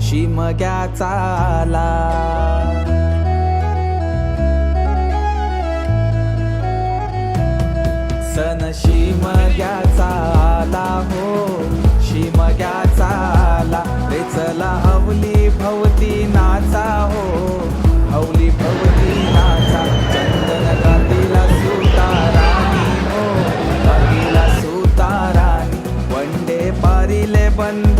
शिमग्याचा आला. सन शिमग्याचा आला हो शिमग्याचा आला. रे चला हवली भवती नाचा हो हवली भवती नाचा. चंदन गातीला सुताराणी हो गातीला सुताराणी वंडे पारिले बंद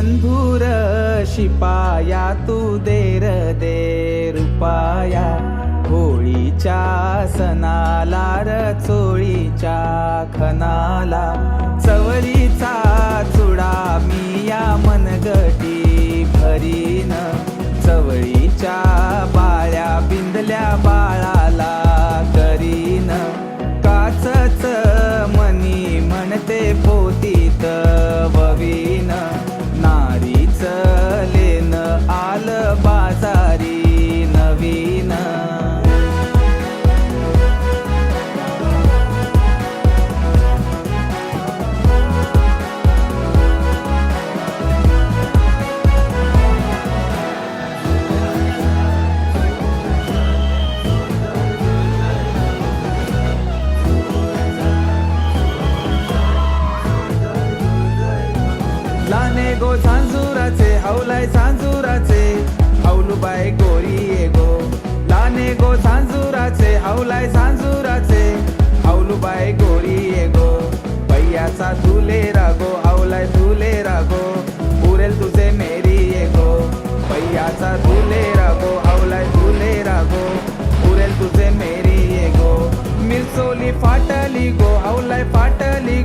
बंधुर शिपाया तू देर दे रुपाया. होळीच्या सणाला र चोळीच्या खनाला चवळीचा चुडा मी या मनगटी भरीन. चवळीच्या बाळ्या बिंदल्या बाळाला करीन. काचच मनी म्हणते पोतीत लाने गो झांजुराचे हवलाय झांजुराचे. हवलुबाई गोरी ये गो लाने गो झांजुराचे हवलाय झांजुराचे. हवलुबाई गोरी ये गो पैयाचा तुले रागो हौलाय तुले रागो. पुरेल तुझे मेरी ये गो पैयाचा तुले रागो हौलाय तुले रागो. पुरेल तुझे मेरी ये गो मिरसोली फाटली गो हौलाय फाटली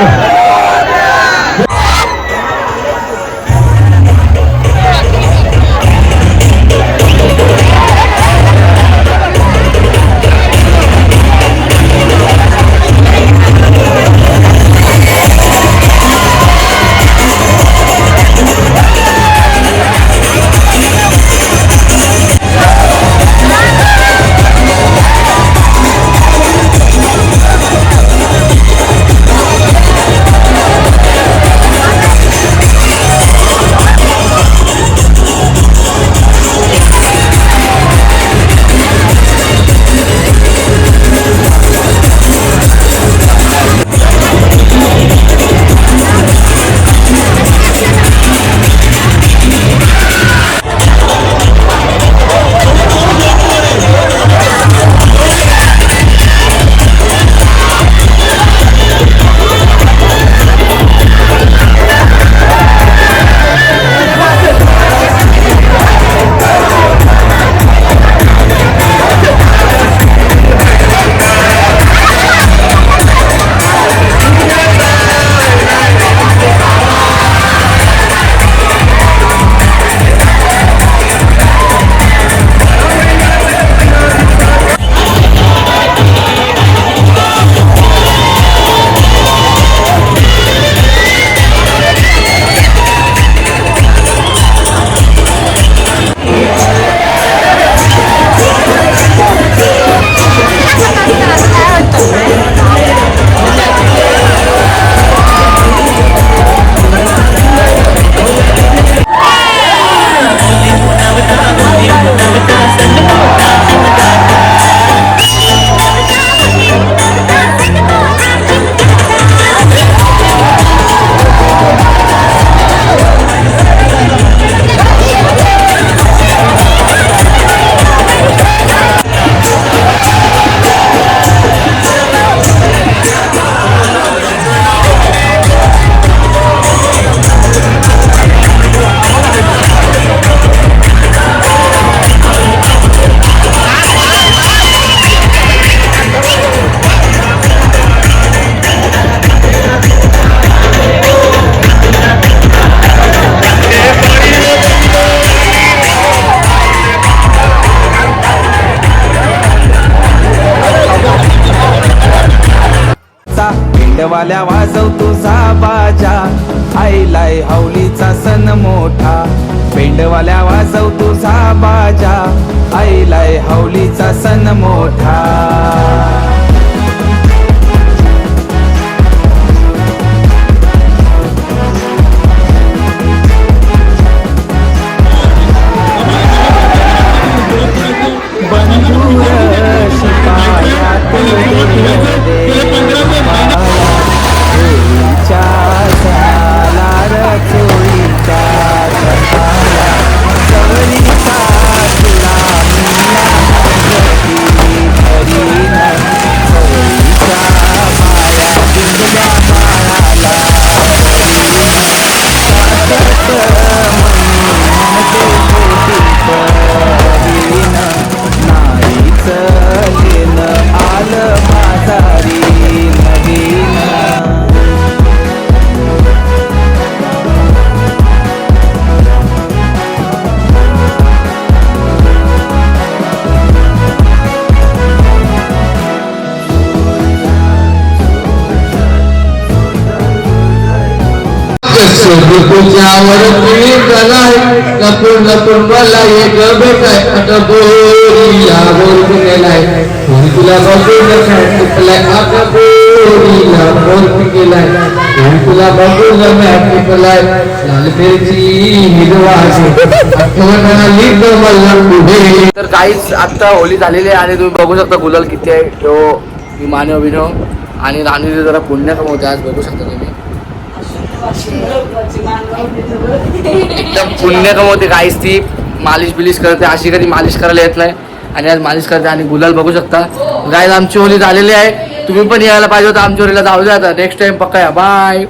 Oh. वाल्या वाजव तुझा बाजा आईलाय हौलीचा सण मोठा. पेंडवाल्या वाजव तुझा बाजा आईलाय हौलीचा सण मोठा. तुझ्यावर तुझ्यावरती गलाय लपून लपून मला एक भेटाय. आता बोरीला बोल पिकेलाय कोणी तुला बघून टिपलाय आता बोरीला बोल पिकेलाय कोणी तुला बघून टिकलाय लाल मिरची हिरवा आठवण आली ग मला पुढे तर काहीच आत्ता होली झालेली आहे आणि तुम्ही बघू शकता गुलाल किती आहे. तो विमानो अभिनव आणि राणी जरा पुण्य कमवते आज बघू शकता तुम्ही. पुण्य कमवते काहीच ती. मालिश बिलिश करते अशी कधी मालिश करायला येत नाही. आणि आज मालिश करते आणि गुलाल बघू शकता. गायला आमची होली झालेली आहे. तुम्ही पण यायला पाहिजे होता आमच्या होलीला जाऊ द्या आता. नेक्स्ट टाइम पक्का या. बाय